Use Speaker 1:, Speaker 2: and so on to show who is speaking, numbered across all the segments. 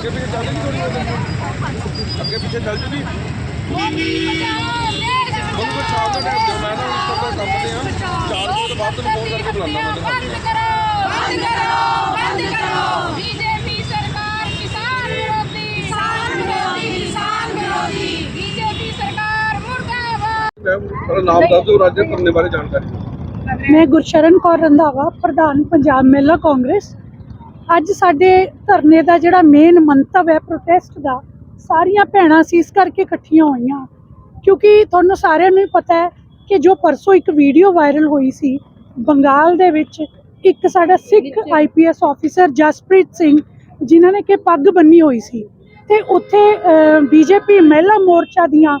Speaker 1: ਅੱਗੇ ਪਿੱਛੇ ਚੱਲ ਜੀ ਥੋੜੀ ਅੱਗੇ ਪਿੱਛੇ ਚੱਲ ਜੀ ਉਹਨੂੰ ਫਿਰ ਸ਼ਾਮ ਦਾ ਟਾਈਮ ਦਿਓ ਮੈਂ ਨਾ ਇਸ ਤਰ੍ਹਾਂ ਕੰਮ ਤੇ ਆ 4 ਵਜੇ ਤੋਂ ਬਾਅਦ ਤੈਨੂੰ ਫੋਨ ਕਰਕੇ ਬੁਲਾਉਂਦਾ ਮੈਂ ਤੈਨੂੰ
Speaker 2: ਬੰਦ ਕਰੋ ਬੰਦ ਕਰੋ ਬੰਦ ਕਰੋ ਬੀਜੇਪੀ ਸਰਕਾਰ ਕਿਸਾਨ ਵਿਰੋਧੀ ਕਿਸਾਨ ਵਿਰੋਧੀ ਕਿਸਾਨ ਵਿਰੋਧੀ ਬੀਜੇਪੀ ਸਰਕਾਰ ਮੁਰਦਾਬਾਦ
Speaker 1: ਮੇਰਾ ਨਾਮ ਦੱਸ ਦਿਓ ਰਾਜੇ ਧਰਨੇ ਬਾਰੇ ਜਾਣਕਾਰੀ
Speaker 3: ਮੈਂ ਗੁਰਸ਼ਰਨ ਕੌਰ ਰੰਧਾਵਾ ਪ੍ਰਧਾਨ ਪੰਜਾਬ ਮਹਿਲਾ ਕਾਂਗਰਸ ਅੱਜ ਸਾਡੇ ਧਰਨੇ ਦਾ ਜਿਹੜਾ ਮੇਨ ਮੰਤਵ ਹੈ ਪ੍ਰੋਟੈਸਟ ਦਾ ਸਾਰੀਆਂ ਭੈਣਾਂ ਸੀ ਇਸ ਕਰਕੇ ਇਕੱਠੀਆਂ ਹੋਈਆਂ। ਕਿਉਂਕਿ ਤੁਹਾਨੂੰ ਸਾਰਿਆਂ ਨੂੰ ਪਤਾ ਹੈ ਕਿ ਜੋ ਪਰਸੋਂ ਇੱਕ ਵੀਡੀਓ ਵਾਇਰਲ ਹੋਈ ਸੀ ਬੰਗਾਲ ਦੇ ਵਿੱਚ ਇੱਕ ਸਾਡਾ ਸਿੱਖ ਆਈਪੀਐਸ ਆਫੀਸਰ ਜਸਪ੍ਰੀਤ ਸਿੰਘ ਜਿਨ੍ਹਾਂ ਨੇ ਕਿ ਪੱਗ ਬੰਨੀ ਹੋਈ ਸੀ। ਤੇ ਉੱਥੇ ਬੀਜੇਪੀ ਮਹਿਲਾ ਮੋਰਚਾ ਦੀਆਂ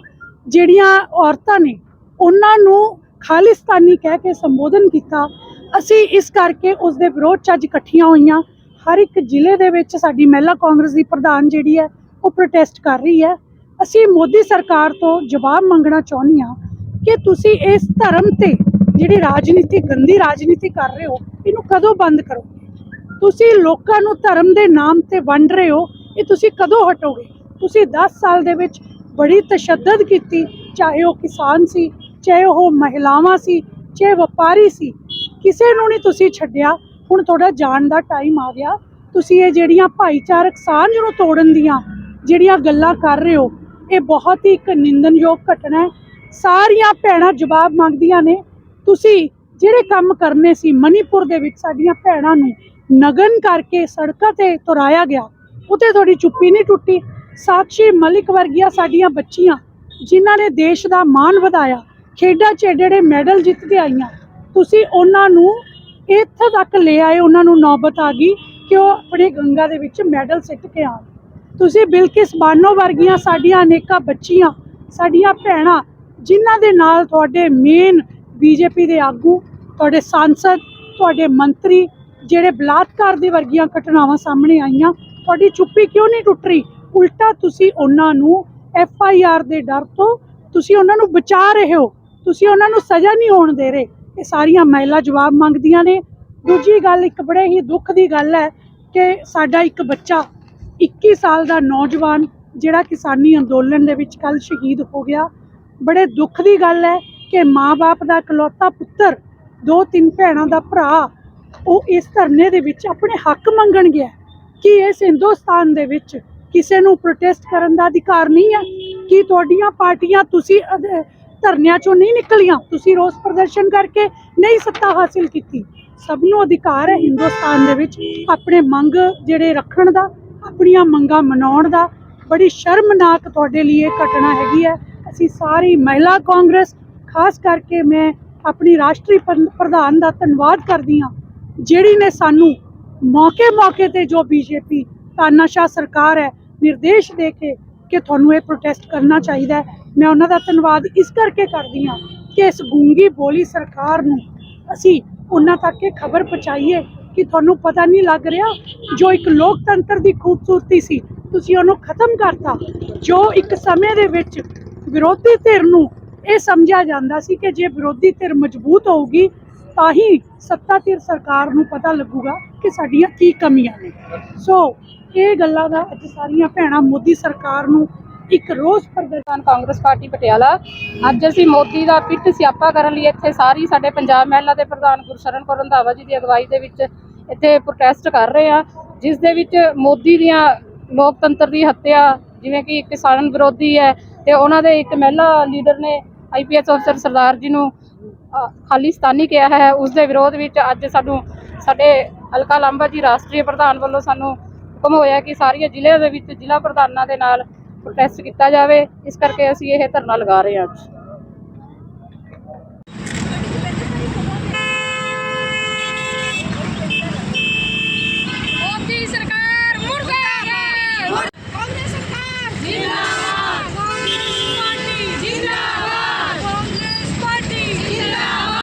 Speaker 3: ਜਿਹੜੀਆਂ ਔਰਤਾਂ ਨੇ ਉਹਨਾਂ ਨੂੰ ਖਾਲਿਸਤਾਨੀ ਕਹਿ ਕੇ ਸੰਬੋਧਨ ਕੀਤਾ। ਅਸੀਂ ਇਸ ਕਰਕੇ ਉਸ ਦੇ ਵਿਰੋਧ 'ਚ ਅੱਜ ਇਕੱਠੀਆਂ ਹੋਈਆਂ। ਹਰ ਇੱਕ ਜ਼ਿਲ੍ਹੇ ਦੇ ਵਿੱਚ ਸਾਡੀ ਮਹਿਲਾ ਕਾਂਗਰਸ ਦੀ ਪ੍ਰਧਾਨ ਜਿਹੜੀ ਹੈ, ਉਹ ਪ੍ਰੋਟੈਸਟ ਕਰ ਰਹੀ ਹੈ। ਅਸੀਂ ਮੋਦੀ ਸਰਕਾਰ ਤੋਂ ਜਵਾਬ ਮੰਗਣਾ ਚਾਹੁੰਦੇ ਹਾਂ ਕਿ ਤੁਸੀਂ ਇਸ ਧਰਮ ਤੇ ਜਿਹੜੀ ਰਾਜਨੀਤੀ, ਗੰਦੀ ਰਾਜਨੀਤੀ ਕਰ ਰਹੇ ਹੋ, ਇਹਨੂੰ ਕਦੋਂ ਬੰਦ ਕਰੋਗੇ ਤੁਸੀਂ ਲੋਕਾਂ ਨੂੰ ਧਰਮ ਦੇ ਨਾਮ ਤੇ ਵੰਡ ਰਹੇ ਹੋ, ਇਹ ਤੁਸੀਂ ਕਦੋਂ ਹਟੋਗੇ? ਤੁਸੀਂ 10 ਸਾਲ ਦੇ ਵਿੱਚ ਬੜੀ ਤਸ਼ੱਦਦ ਕੀਤੀ, ਚਾਹੇ ਉਹ ਕਿਸਾਨ ਸੀ, ਚਾਹੇ ਉਹ ਮਹਿਲਾਵਾਂ ਸੀ, ਚਾਹੇ ਵਪਾਰੀ ਸੀ। ਕਿਸੇ ਨੂੰ ਨਹੀਂ ਤੁਸੀਂ ਛੱਡਿਆ। ਹੁਣ ਤੁਹਾਡਾ ਜਾਣ ਦਾ ਟਾਈਮ ਆ ਗਿਆ। ਤੁਸੀਂ ਇਹ ਜਿਹੜੀਆਂ ਭਾਈਚਾਰਕ ਸਾਂਝ ਨੂੰ ਤੋੜਨ ਦੀਆਂ ਜਿਹੜੀਆਂ ਗੱਲਾਂ ਕਰ ਰਹੇ ਹੋ, ਇਹ ਬਹੁਤ ਹੀ ਇੱਕ ਨਿੰਦਨਯੋਗ ਘਟਨਾ ਹੈ। ਸਾਰੀਆਂ ਭੈਣਾਂ ਜਵਾਬ ਮੰਗਦੀਆਂ ਨੇ, ਤੁਸੀਂ ਜਿਹੜੇ ਕੰਮ ਕਰਨੇ ਸੀ, ਮਨੀਪੁਰ ਦੇ ਵਿੱਚ ਸਾਡੀਆਂ ਭੈਣਾਂ ਨੂੰ ਨਗਨ ਕਰਕੇ ਸੜਕਾਂ ਤੇ ਤੁਰਾਇਆ ਗਿਆ ਉਤੇ ਤੁਹਾਡੀ ਚੁੱਪੀ ਨਹੀਂ ਟੁੱਟੀ। ਸਾਕਸ਼ੀ ਮਲਿਕ ਵਰਗੀਆਂ ਸਾਡੀਆਂ ਬੱਚੀਆਂ, ਜਿਨ੍ਹਾਂ ਨੇ ਦੇਸ਼ ਦਾ ਮਾਣ ਵਧਾਇਆ, ਖੇਡਾਂ 'ਚ ਏਡੇ ਏਡੇ ਮੈਡਲ ਜਿੱਤ ਕੇ ਆਈਆਂ, ਤੁਸੀਂ ਉਹਨਾਂ ਨੂੰ ਇੱਥੇ ਤੱਕ ਲੈ ਆਏ, ਉਹਨਾਂ ਨੂੰ ਨੌਬਤ ਆ ਗਈ ਕਿ ਉਹ ਆਪਣੇ ਗੰਗਾ ਦੇ ਵਿੱਚ ਮੈਡਲ ਸਿੱਟ ਕੇ ਆਉਣ। ਤੁਸੀਂ ਬਿਲਕਿਸ ਬਾਨੋ ਵਰਗੀਆਂ ਸਾਡੀਆਂ ਅਨੇਕਾਂ ਬੱਚੀਆਂ, ਸਾਡੀਆਂ ਭੈਣਾਂ, ਜਿਨ੍ਹਾਂ ਦੇ ਨਾਲ ਤੁਹਾਡੇ ਮੇਨ ਬੀਜੇਪੀ ਦੇ ਆਗੂ, ਤੁਹਾਡੇ ਸਾਂਸਦ, ਤੁਹਾਡੇ ਮੰਤਰੀ, ਜਿਹੜੇ ਬਲਾਤਕਾਰ ਦੇ ਵਰਗੀਆਂ ਘਟਨਾਵਾਂ ਸਾਹਮਣੇ ਆਈਆਂ, ਤੁਹਾਡੀ ਚੁੱਪੀ ਕਿਉਂ ਨਹੀਂ ਟੁੱਟ ਰਹੀ ਉਲਟਾ ਤੁਸੀਂ ਉਹਨਾਂ ਨੂੰ ਐਫ ਆਈ ਆਰ ਦੇ ਡਰ ਤੋਂ ਤੁਸੀਂ ਉਹਨਾਂ ਨੂੰ ਬਚਾ ਰਹੇ ਹੋ। ਤੁਸੀਂ ਉਹਨਾਂ ਨੂੰ ਸਜ਼ਾ ਨਹੀਂ ਹੋਣ ਦੇ ਰਹੇ। ਇਹ ਸਾਰੀਆਂ ਮਹਿਲਾ ਜਵਾਬ ਮੰਗਦੀਆਂ ਨੇ। ਦੂਜੀ ਗੱਲ ਇੱਕ ਬੜੇ ਹੀ ਦੁੱਖ ਦੀ ਗੱਲ ਹੈ ਕਿ ਸਾਡਾ ਇੱਕ ਬੱਚਾ 21 ਸਾਲ ਦਾ ਨੌਜਵਾਨ ਜਿਹੜਾ ਕਿਸਾਨੀ ਅੰਦੋਲਨ ਦੇ ਵਿੱਚ ਕੱਲ ਸ਼ਹੀਦ ਹੋ ਗਿਆ। ਬੜੇ ਦੁੱਖ ਦੀ ਗੱਲ ਹੈ ਕਿ ਮਾਂ-ਬਾਪ ਦਾ ਇਕਲੌਤਾ ਪੁੱਤਰ ਦੋ ਤਿੰਨ ਭੈਣਾਂ ਦਾ ਭਰਾ, ਉਹ ਇਸ ਧਰਨੇ ਦੇ ਵਿੱਚ ਆਪਣੇ ਹੱਕ ਮੰਗਣ ਗਿਆ ਕਿ ਇਸ ਹਿੰਦੁਸਤਾਨ ਦੇ ਵਿੱਚ ਕਿਸੇ ਨੂੰ ਪ੍ਰੋਟੈਸਟ ਕਰਨ ਦਾ ਅਧਿਕਾਰ ਨਹੀਂ ਹੈ? ਕਿ ਤੁਹਾਡੀਆਂ ਪਾਰਟੀਆਂ ਤੁਸੀਂ ਧਰਨਿਆਂ ਚੋਂ ਨਹੀਂ ਨਿਕਲੀਆਂ। ਤੁਸੀਂ ਰੋਸ ਪ੍ਰਦਰਸ਼ਨ ਕਰਕੇ ਨਹੀਂ ਸੱਤਾ ਹਾਸਿਲ ਕੀਤੀ। ਸਭ ਨੂੰ ਅਧਿਕਾਰ ਹੈ ਹਿੰਦੁਸਤਾਨ ਦੇ ਵਿੱਚ ਆਪਣੇ ਮੰਗ ਜਿਹੜੇ ਰੱਖਣ ਦਾ, ਆਪਣੀਆਂ ਮੰਗਾਂ ਮਨਾਉਣ ਦਾ। ਬੜੀ ਸ਼ਰਮਨਾਕ ਤੁਹਾਡੇ ਲਈ ਇਹ ਘਟਨਾ ਹੈਗੀ ਹੈ। ਅਸੀਂ ਸਾਰੀ ਮਹਿਲਾ ਕਾਂਗਰਸ, ਖਾਸ ਕਰਕੇ ਮੈਂ ਆਪਣੀ ਰਾਸ਼ਟਰੀ ਪ੍ਰਧ- ਪ੍ਰਧਾਨ ਦਾ ਧੰਨਵਾਦ ਕਰਦੀ ਹਾਂ, ਜਿਹੜੀ ਨੇ ਸਾਨੂੰ ਮੌਕੇ ਮੌਕੇ ਤੇ ਜੋ ਬੀਜੇਪੀ ਤਾਨਾਸ਼ਾਹ ਸਰਕਾਰ ਹੈ, ਨਿਰਦੇਸ਼ ਦੇ ਕੇ ਕਿ ਤੁਹਾਨੂੰ ਇਹ ਪ੍ਰੋਟੈਸਟ ਕਰਨਾ ਚਾਹੀਦਾ ਮੈਂ ਉਹਨਾਂ ਦਾ ਧੰਨਵਾਦ ਇਸ ਕਰਕੇ ਕਰਦੀ ਹਾਂ ਕਿ ਇਸ ਗੂੰਗੀ ਬੋਲੀ ਸਰਕਾਰ ਨੂੰ ਅਸੀਂ ਉਹਨਾਂ ਤੱਕ ਇਹ ਖਬਰ ਪਹੁੰਚਾਈਏ ਕਿ ਤੁਹਾਨੂੰ ਪਤਾ ਨਹੀਂ ਲੱਗ ਰਿਹਾ ਜੋ ਇੱਕ ਲੋਕਤੰਤਰ ਦੀ ਖੂਬਸੂਰਤੀ ਸੀ, ਤੁਸੀਂ ਉਹਨੂੰ ਖਤਮ ਕਰਤਾ। ਜੋ ਇੱਕ ਸਮੇਂ ਦੇ ਵਿੱਚ ਵਿਰੋਧੀ ਧਿਰ ਨੂੰ ਇਹ ਸਮਝਿਆ ਜਾਂਦਾ ਸੀ ਕਿ ਜੇ ਵਿਰੋਧੀ ਧਿਰ ਮਜ਼ਬੂਤ ਹੋਊਗੀ ਤਾਂ ਹੀ ਸੱਤਾ ਧਿਰ ਸਰਕਾਰ ਨੂੰ ਪਤਾ ਲੱਗੂਗਾ ਕਿ ਸਾਡੀਆਂ ਕੀ ਕਮੀਆਂ ਨੇ। ਸੋ ਇਹ ਗੱਲਾਂ ਦਾ ਅੱਜ ਸਾਰੀਆਂ ਭੈਣਾਂ ਮੋਦੀ ਸਰਕਾਰ ਨੂੰ ਇੱਕ ਰੋਸ ਪ੍ਰਦਰਸ਼ਨ
Speaker 4: ਕਾਂਗਰਸ ਪਾਰਟੀ ਪਟਿਆਲਾ। ਅੱਜ ਅਸੀਂ ਮੋਦੀ ਦਾ ਪਿੱਟ ਸਿਆਪਾ ਕਰਨ ਲਈ ਇੱਥੇ ਸਾਰੀ ਸਾਡੇ ਪੰਜਾਬ ਮਹਿਲਾ ਦੇ ਪ੍ਰਧਾਨ ਗੁਰਸ਼ਰਨ ਕੌਰ ਰੰਧਾਵਾ ਜੀ ਦੀ ਅਗਵਾਈ ਦੇ ਵਿੱਚ ਇੱਥੇ ਪ੍ਰੋਟੈਸਟ ਕਰ ਰਹੇ ਆ ਜਿਸ ਦੇ ਵਿੱਚ ਮੋਦੀ ਦੀਆਂ ਲੋਕਤੰਤਰ ਦੀ ਹੱਤਿਆ, ਜਿਵੇਂ ਕਿ ਕਿਸਾਨ ਵਿਰੋਧੀ ਹੈ ਤੇ ਉਹਨਾਂ ਦੇ ਇੱਕ ਮਹਿਲਾ ਲੀਡਰ ਨੇ ਆਈਪੀਐਸ ਅਫਸਰ ਸਰਦਾਰ ਜੀ ਨੂੰ ਖਾਲਿਸਤਾਨੀ ਕਿਹਾ ਹੈ, ਉਸ ਦੇ ਵਿਰੋਧ ਵਿੱਚ ਅੱਜ ਸਾਨੂੰ ਸਾਡੇ ਅਲਕਾ ਲਾਂਬਾ ਜੀ ਰਾਸ਼ਟਰੀ ਪ੍ਰਧਾਨ ਵੱਲੋਂ ਸਾਨੂੰ ਹੁਕਮ ਹੋਇਆ ਕਿ ਸਾਰੀਆਂ ਜ਼ਿਲ੍ਹਿਆਂ ਦੇ ਵਿੱਚ ਜ਼ਿਲ੍ਹਾ ਪ੍ਰਧਾਨਾਂ ਦੇ ਨਾਲ ਪ੍ਰੋਟੈਸਟ ਕੀਤਾ ਜਾਵੇ। ਇਸ ਕਰਕੇ ਅਸੀਂ ਇਹ ਧਰਨਾ ਲਗਾ ਰਹੇ ਹਾਂ ਅੱਜ।